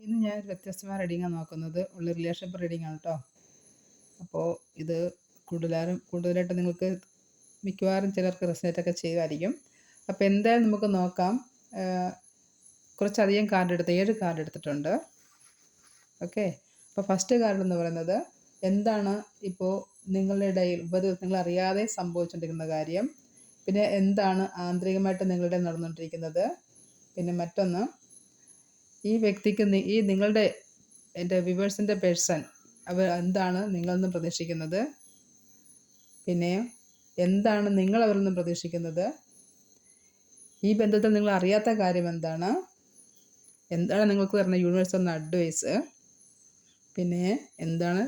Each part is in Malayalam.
ഇന്ന് ഞാൻ ഒരു വ്യത്യസ്തമായ റീഡിങ്ങാണ് നോക്കുന്നത്. ഉള്ള റിലേഷൻഷിപ്പ് റീഡിംഗ് ആണ് കേട്ടോ അപ്പോൾ ഇത് കൂടുതലും കൂടുതലായിട്ട് നിങ്ങൾക്ക് മിക്കവാറും ചിലർക്ക് റെസനേറ്റ് ഒക്കെ ചെയ്യുമായിരിക്കും. അപ്പോൾ എന്തായാലും നമുക്ക് നോക്കാം. കുറച്ചധികം കാർഡ് എടുത്ത് ഏഴ് കാർഡ് എടുത്തിട്ടുണ്ട്. ഓക്കെ? അപ്പോൾ ഫസ്റ്റ് കാർഡ് എന്ന് പറയുന്നത് എന്താണ് ഇപ്പോൾ നിങ്ങളുടെ ഇടയിൽ ഉപദ്രവം നിങ്ങൾ അറിയാതെ സംഭവിച്ചുകൊണ്ടിരിക്കുന്ന കാര്യം. പിന്നെ എന്താണ് ആന്തരികമായിട്ട് നിങ്ങളുടെ നടന്നുകൊണ്ടിരിക്കുന്നത്. പിന്നെ മറ്റൊന്ന് ഈ വ്യക്തിക്ക് ഈ നിങ്ങളുടെ എന്റെ വിവേഴ്സിന്റെ പേഴ്സൺ അവർ എന്താണ് നിങ്ങളിൽ നിന്ന് പ്രതീക്ഷിക്കുന്നത്? പിന്നെ എന്താണ് നിങ്ങൾ അവരിൽ നിന്ന് പ്രതീക്ഷിക്കുന്നത്? ഈ ബന്ധത്തിൽ നിങ്ങൾ അറിയാത്ത കാര്യം എന്താണ്? എന്താണ് നിങ്ങൾക്ക് തരുന്ന യൂണിവേഴ്സ് എന്ന അഡ്വൈസ്? പിന്നെ എന്താണ്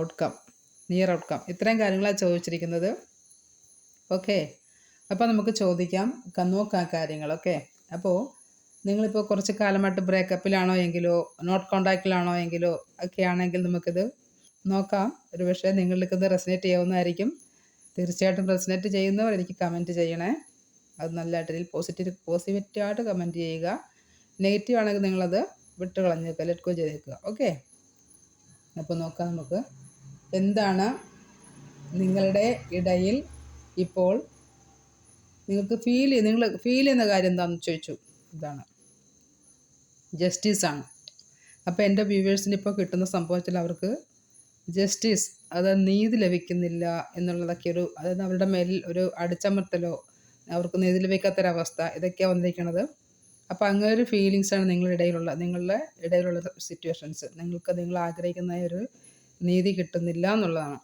ഔട്ട്കം നിയർ ഔട്ട്കം ഇത്രയും കാര്യങ്ങളാണ് ചോദിച്ചിരിക്കുന്നത്. ഓക്കെ അപ്പോൾ നമുക്ക് ചോദിക്കാം നോക്കാം കാര്യങ്ങൾ. ഓക്കെ അപ്പോൾ നിങ്ങളിപ്പോൾ കുറച്ച് കാലമായിട്ട് ബ്രേക്കപ്പിലാണോ എങ്കിലോ നോട്ട് കോണ്ടാക്റ്റിലാണോ എങ്കിലോ ഒക്കെ ആണെങ്കിൽ നമുക്കിത് നോക്കാം. ഒരു പക്ഷേ നിങ്ങൾക്കിത് റെസിനേറ്റ് ചെയ്യാവുന്നതായിരിക്കും. തീർച്ചയായിട്ടും റെസിനേറ്റ് ചെയ്യുന്നവർ എനിക്ക് കമന്റ് ചെയ്യണേ. അത് നല്ലതായിട്ട് പോസിറ്റീവ് പോസിറ്റീവായിട്ട് കമന്റ് ചെയ്യുക. നെഗറ്റീവ് ആണെങ്കിൽ നിങ്ങളത് വിട്ട് കളഞ്ഞേക്കുക ലെറ്റ് ഗോ ചെയ്തേക്കുക ഓക്കെ അപ്പോൾ നോക്കാം നമുക്ക്. എന്താണ് നിങ്ങളുടെ ഇടയിൽ ഇപ്പോൾ നിങ്ങൾക്ക് ഫീൽ നിങ്ങൾ ഫീൽ ചെയ്യുന്ന കാര്യം എന്താണെന്ന് ചോദിച്ചു. ഇതാണ്. ജസ്റ്റിസ് ആണ്. അപ്പോൾ എന്റെ വ്യൂവേഴ്സിന് ഇപ്പോൾ കിട്ടുന്ന സംഭവത്തിൽ അവർക്ക് ജസ്റ്റിസ് അത് നീതി ലഭിക്കുന്നില്ല എന്നുള്ളതൊക്കെ ഒരു അതായത് അവരുടെ മേലിൽ ഒരു അടിച്ചമർത്തലോ അവർക്ക് നീതി ലഭിക്കാത്തൊരവസ്ഥ ഇതൊക്കെയാണ് വന്നിരിക്കുന്നത് അപ്പോൾ അങ്ങനെ ഒരു ആണ് നിങ്ങളുടെ ഇടയിലുള്ള നിങ്ങളുടെ ഇടയിലുള്ള സിറ്റുവേഷൻസ് നിങ്ങൾക്ക് നിങ്ങൾ ആഗ്രഹിക്കുന്ന ഒരു നീതി കിട്ടുന്നില്ല എന്നുള്ളതാണ്.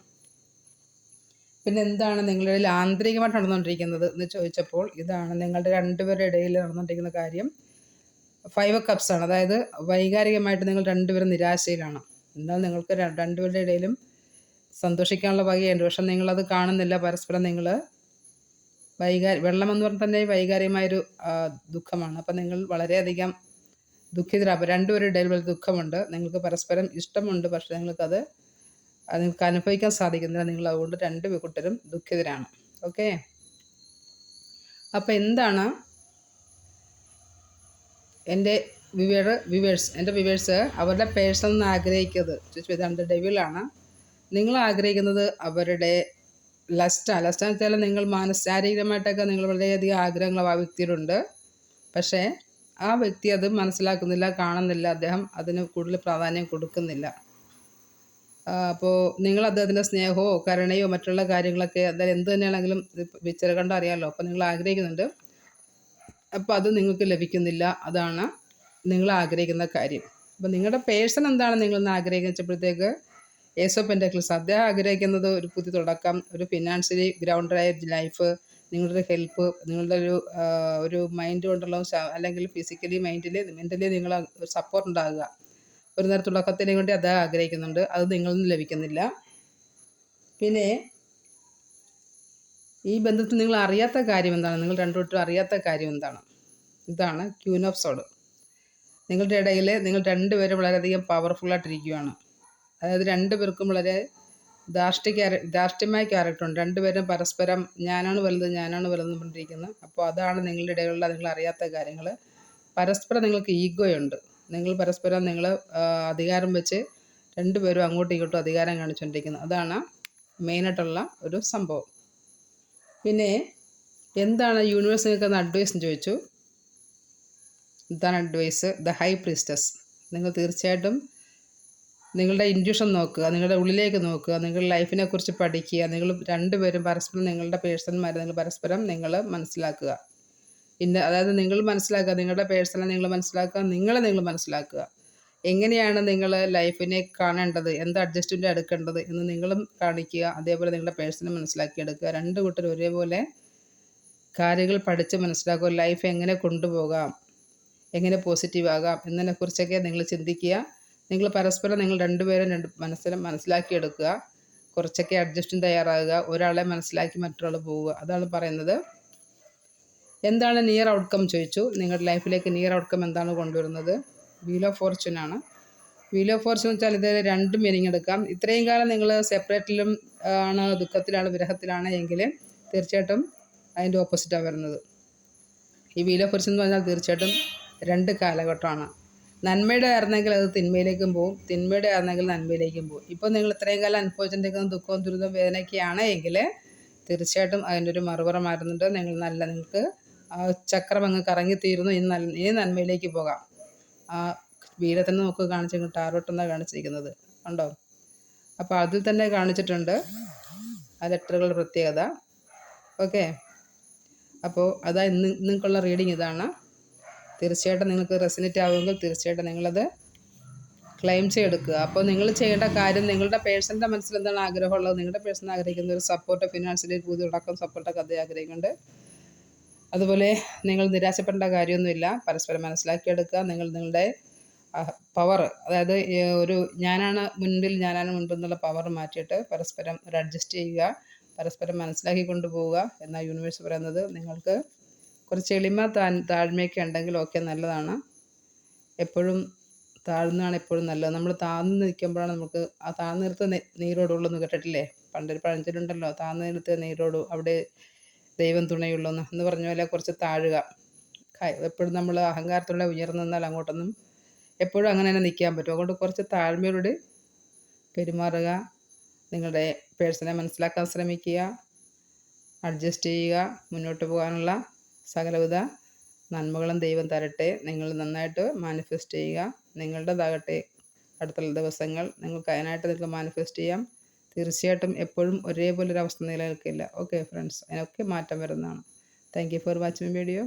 പിന്നെ എന്താണ് നിങ്ങളുടെ ഇടയിൽ ആന്തരികമായിട്ട് നടന്നുകൊണ്ടിരിക്കുന്നത് എന്ന് ചോദിച്ചപ്പോൾ ഇതാണ് നിങ്ങളുടെ രണ്ടുപേരുടെ ഇടയിൽ നടന്നുകൊണ്ടിരിക്കുന്ന കാര്യം. ഫൈവ് കപ്സ് ആണ്. അതായത് വൈകാരികമായിട്ട് നിങ്ങൾ രണ്ടുപേരും നിരാശയിലാണ്. എന്നാൽ നിങ്ങൾക്ക് രണ്ടുപേരുടെ ഇടയിലും സന്തോഷിക്കാനുള്ള വകയുണ്ട്. പക്ഷെ നിങ്ങളത് കാണുന്നില്ല. പരസ്പരം നിങ്ങൾ വൈകാരി വെള്ളം എന്ന് പറഞ്ഞാൽ തന്നെ വൈകാരികമായൊരു ദുഃഖമാണ്. അപ്പം നിങ്ങൾ വളരെയധികം അപ്പോൾ രണ്ടുപേരുടെ ഇടയിൽ വലിയ ദുഃഖമുണ്ട്. നിങ്ങൾക്ക് പരസ്പരം ഇഷ്ടമുണ്ട്. പക്ഷേ നിങ്ങൾക്കത് നിങ്ങൾക്ക് അനുഭവിക്കാൻ സാധിക്കുന്നില്ല. നിങ്ങൾ അതുകൊണ്ട് രണ്ട് കൂട്ടരും ദുഃഖിതരാണ്. ഓക്കെ? അപ്പോൾ എന്താണ് എന്റെ വിവേർ വിവേഴ്സ് എന്റെ വിവേഴ്സ് അവരുടെ പേഴ്സൺ ആഗ്രഹിക്കുന്നത് ഇതാണ്ട് ഡെവിലാണ് നിങ്ങൾ ആഗ്രഹിക്കുന്നത് അവരുടെ ലസ്റ്റാണ് ലസ്റ്റാന്ന് വെച്ചാൽ നിങ്ങൾ മാനസ ശാരീരികമായിട്ടൊക്കെ നിങ്ങൾ വളരെയധികം ആഗ്രഹങ്ങൾ ആ വ്യക്തിയിലുണ്ട് പക്ഷേ ആ വ്യക്തി അത് മനസ്സിലാക്കുന്നില്ല കാണുന്നില്ല. അദ്ദേഹം അതിന് കൂടുതൽ പ്രാധാന്യം കൊടുക്കുന്നില്ല. അപ്പോൾ നിങ്ങൾ അദ്ദേഹത്തിന്റെ സ്നേഹമോ കരുണയോ മറ്റുള്ള കാര്യങ്ങളൊക്കെ അതായത് എന്ത് തന്നെയാണെങ്കിലും പിക്ചർ കണ്ടറിയാമല്ലോ അപ്പോൾ നിങ്ങൾ ആഗ്രഹിക്കുന്നുണ്ട്. അപ്പോൾ അത് നിങ്ങൾക്ക് ലഭിക്കുന്നില്ല. അതാണ് നിങ്ങൾ ആഗ്രഹിക്കുന്ന കാര്യം. അപ്പോൾ നിങ്ങളുടെ പേഴ്സൺ എന്താണ് നിങ്ങളെന്ന് ആഗ്രഹിച്ചപ്പോഴത്തേക്ക് ഏസോ പെൻഡക്കിൾസ് അദ്ദേഹം ആഗ്രഹിക്കുന്നത് ഒരു പുതിയ തുടക്കം ഒരു ഫിനാൻഷ്യലി ഗ്രൗണ്ടഡായ ലൈഫ് നിങ്ങളുടെ ഹെൽപ്പ് നിങ്ങളുടെ ഒരു ഒരു മൈൻഡ് കൊണ്ടുള്ള അല്ലെങ്കിൽ ഫിസിക്കലി മൈൻഡിൽ മെന്റലി നിങ്ങൾ സപ്പോർട്ട് ഉണ്ടാകുക. ഒരു നേരം വേണ്ടി അദ്ദേഹം ആഗ്രഹിക്കുന്നുണ്ട്. അത് നിങ്ങളിൽ നിന്ന് ലഭിക്കുന്നില്ല. പിന്നെ ഈ ബന്ധത്തിൽ നിങ്ങൾ അറിയാത്ത കാര്യം എന്താണ്? നിങ്ങൾ രണ്ടുപേരും അറിയാത്ത കാര്യം എന്താണ്? ഇതാണ് ക്യൂൻ ഓഫ് സോഡ്. നിങ്ങളുടെ ഇടയിൽ നിങ്ങൾ രണ്ടുപേരും വളരെയധികം പവർഫുള്ളായിട്ടിരിക്കുകയാണ് അതായത് രണ്ടുപേർക്കും വളരെ ധാർഷ്ട്യ ധാർഷ്ട്യമായ ക്യാരക്ടർ ഉണ്ട്. രണ്ടുപേരും പരസ്പരം ഞാനാണ് വലുത് ഞാനാണ് വലുതെന്ന് പറഞ്ഞിരിക്കുന്നത് അപ്പോൾ അതാണ് നിങ്ങളുടെ ഇടയിലുള്ള നിങ്ങൾ അറിയാത്ത കാര്യങ്ങൾ പരസ്പരം നിങ്ങൾക്ക് ഈഗോയുണ്ട് നിങ്ങൾ പരസ്പരം നിങ്ങൾ അധികാരം വെച്ച് രണ്ടുപേരും അങ്ങോട്ടും ഇങ്ങോട്ടും അധികാരം കാണിച്ചുകൊണ്ടിരിക്കുന്നത് അതാണ് മെയിനായിട്ടുള്ള ഒരു സംഭവം. പിന്നെ എന്താണ് യൂണിവേഴ്സ് നിങ്ങൾക്ക് അഡ്വൈസ് എന്ന് ചോദിച്ചു? ഇതാണ് അഡ്വൈസ് ദ ഹൈ പ്രിസ്റ്റസ് നിങ്ങൾ തീർച്ചയായിട്ടും നിങ്ങളുടെ ഇൻഡ്യൂഷൻ നോക്കുക നിങ്ങളുടെ ഉള്ളിലേക്ക് നോക്കുക നിങ്ങളുടെ ലൈഫിനെ കുറിച്ച് പഠിക്കുക നിങ്ങൾ രണ്ടുപേരും പരസ്പരം നിങ്ങളുടെ പേഴ്സൺമാരെ നിങ്ങൾ പരസ്പരം നിങ്ങൾ മനസ്സിലാക്കുക. ഇന്ന അതായത് നിങ്ങൾ മനസ്സിലാക്കുക നിങ്ങളുടെ പേഴ്സണെ നിങ്ങൾ മനസ്സിലാക്കുക നിങ്ങളെ നിങ്ങൾ മനസ്സിലാക്കുക. എങ്ങനെയാണ് നിങ്ങൾ ലൈഫിനെ കാണേണ്ടത്? എന്ത് അഡ്ജസ്റ്റ്മെന്റ് എടുക്കേണ്ടത് എന്ന് നിങ്ങളും കാണിക്കുക. അതേപോലെ നിങ്ങളുടെ മനസ്സിലാക്കി എടുക്കുക രണ്ട് കൂട്ടർ ഒരേപോലെ കാര്യങ്ങൾ പഠിച്ച് മനസ്സിലാക്കുക. ലൈഫ് എങ്ങനെ കൊണ്ടുപോകാം? എങ്ങനെ പോസിറ്റീവ് ആകാം? എന്നതിനെക്കുറിച്ചൊക്കെ നിങ്ങൾ ചിന്തിക്കുക. നിങ്ങൾ പരസ്പരം നിങ്ങൾ രണ്ടുപേരും രണ്ട് മനസ്സിലും മനസ്സിലാക്കിയെടുക്കുക. കുറച്ചൊക്കെ അഡ്ജസ്റ്റും തയ്യാറാകുക. ഒരാളെ മനസ്സിലാക്കി മറ്റൊരാൾ പോവുക. അതാണ് പറയുന്നത്. എന്താണ് നിയർ ഔട്ട്കം ചോദിച്ചു. നിങ്ങളുടെ ലൈഫിലേക്ക് നിയർ ഔട്ട്കം എന്താണ് കൊണ്ടുവരുന്നത്? വീൽ ഓഫ് ഫോർച്യൂൺ ആണ്. വീൽ ഓഫ് ഫോർച്യൂൺ വെച്ചാൽ ഇത് രണ്ട് മീനിങ് എടുക്കാം. ഇത്രയും കാലം നിങ്ങൾ സെപ്പറേറ്റിലും ആണ് ദുഃഖത്തിലാണ് വിരഹത്തിലാണ് എങ്കിൽ തീർച്ചയായിട്ടും അതിന്റെ ഓപ്പോസിറ്റാണ് വരുന്നത്. ഈ വീൽ ഓഫ് ഫോർച്യൂൺ എന്ന് പറഞ്ഞാൽ തീർച്ചയായിട്ടും രണ്ട് കാലഘട്ടമാണ്. നന്മയുടെ ആയിരുന്നെങ്കിൽ അത് തിന്മയിലേക്കും പോകും. തിന്മയുടെ ആയിരുന്നെങ്കിൽ നന്മയിലേക്കും പോകും. ഇപ്പോൾ നിങ്ങൾ ഇത്രയും കാലം അനുഭവിച്ചിരിക്കുന്ന ദുഃഖവും ദുരിതവും വേദനയൊക്കെയാണ് എങ്കിൽ തീർച്ചയായിട്ടും അതിന്റെ ഒരു മറുപറ മാറുന്നുണ്ട് നിങ്ങൾ നല്ല നിങ്ങൾക്ക് ചക്രം അങ്ങ് കറങ്ങിത്തീരുന്നു. ഇനി നല്ല ഇനി നന്മയിലേക്ക് പോകാം. ആ തന്നെ നമുക്ക് കാണിച്ചു ടാർവട്ടെന്നാണ് കാണിച്ചിരിക്കുന്നത്. ഉണ്ടോ അപ്പോൾ അതിൽ തന്നെ കാണിച്ചിട്ടുണ്ട്. ആ ലെറ്ററുകളുടെ പ്രത്യേകത. ഓക്കെ? അപ്പോൾ അതാ ഇന്ന് നിങ്ങൾക്കുള്ള റീഡിങ് ഇതാണ്. തീർച്ചയായിട്ടും നിങ്ങൾക്ക് റെസിനേറ്റ് ആവുമെങ്കിൽ തീർച്ചയായിട്ടും നിങ്ങളത് ക്ലെയിം ചെയ്തെടുക്കുക. അപ്പോൾ നിങ്ങൾ ചെയ്യേണ്ട കാര്യം നിങ്ങളുടെ പേഴ്സണിന്റെ മനസ്സിൽ എന്താണ് ആഗ്രഹമുള്ളത്? നിങ്ങളുടെ പേഴ്സൺ ആഗ്രഹിക്കുന്ന ഒരു സപ്പോർട്ട് ഫിനാൻഷ്യലി പുതിയ തുടക്കം സപ്പോർട്ടൊക്കെ അതേ ആഗ്രഹിക്കുന്നുണ്ട്. അതുപോലെ നിങ്ങൾ നിരാശപ്പെടേണ്ട കാര്യമൊന്നുമില്ല. പരസ്പരം മനസ്സിലാക്കിയെടുക്കുക. നിങ്ങൾ നിങ്ങളുടെ പവർ അതായത് ഒരു ഞാനാണ് മുൻപിൽ ഞാനാണ് മുൻപിൽ എന്നുള്ള പവർ മാറ്റിയിട്ട് പരസ്പരം ഒരു അഡ്ജസ്റ്റ് ചെയ്യുക. പരസ്പരം മനസ്സിലാക്കി കൊണ്ടുപോവുക എന്നാൽ യൂണിവേഴ്സ് പറയുന്നത് നിങ്ങൾക്ക് കുറച്ച് എളിമ താ താഴ്മയൊക്കെ ഉണ്ടെങ്കിൽ ഓക്കെ നല്ലതാണ്. എപ്പോഴും താഴ്ന്നതാണ് എപ്പോഴും നല്ലത്. നമ്മൾ താഴ്ന്നു നിൽക്കുമ്പോഴാണ് നമുക്ക് ആ താഴ്ന്നിരുത്ത നീരോടുള്ളൂ എന്ന് കേട്ടിട്ടില്ലേ? പണ്ടൊരു പഴഞ്ചൊല്ലുണ്ടല്ലോ താഴ്ന്ന നീരോടും നീരോടു അവിടെ ദൈവം തുണയുള്ളൂ എന്ന് പറഞ്ഞ പോലെ കുറച്ച് താഴുക. എപ്പോഴും നമ്മൾ അഹങ്കാരത്തോടെ ഉയർന്നു നിന്നാൽ അങ്ങോട്ടൊന്നും എപ്പോഴും അങ്ങനെ തന്നെ നിൽക്കാൻ പറ്റും. അതുകൊണ്ട് കുറച്ച് താഴ്മയോട് പെരുമാറുക നിങ്ങളുടെ പേഴ്സണെ മനസ്സിലാക്കാൻ ശ്രമിക്കുക അഡ്ജസ്റ്റ് ചെയ്യുക മുന്നോട്ട് പോകാനുള്ള സകലവിധ നന്മകളും ദൈവം തരട്ടെ. നിങ്ങൾ നന്നായിട്ട് മാനിഫെസ്റ്റ് ചെയ്യുക. നിങ്ങളുടേതാകട്ടെ. അടുത്തുള്ള ദിവസങ്ങൾ നിങ്ങൾക്ക് അതിനായിട്ട് നിങ്ങൾക്ക് മാനിഫെസ്റ്റ് ചെയ്യാം. തീർച്ചയായിട്ടും എപ്പോഴും ഒരേപോലെ ഒരു അവസ്ഥ നിലനിൽക്കില്ല. ഓക്കെ ഫ്രണ്ട്സ് അതിനൊക്കെ മാറ്റം വരുന്നതാണ്. Thank you for watching video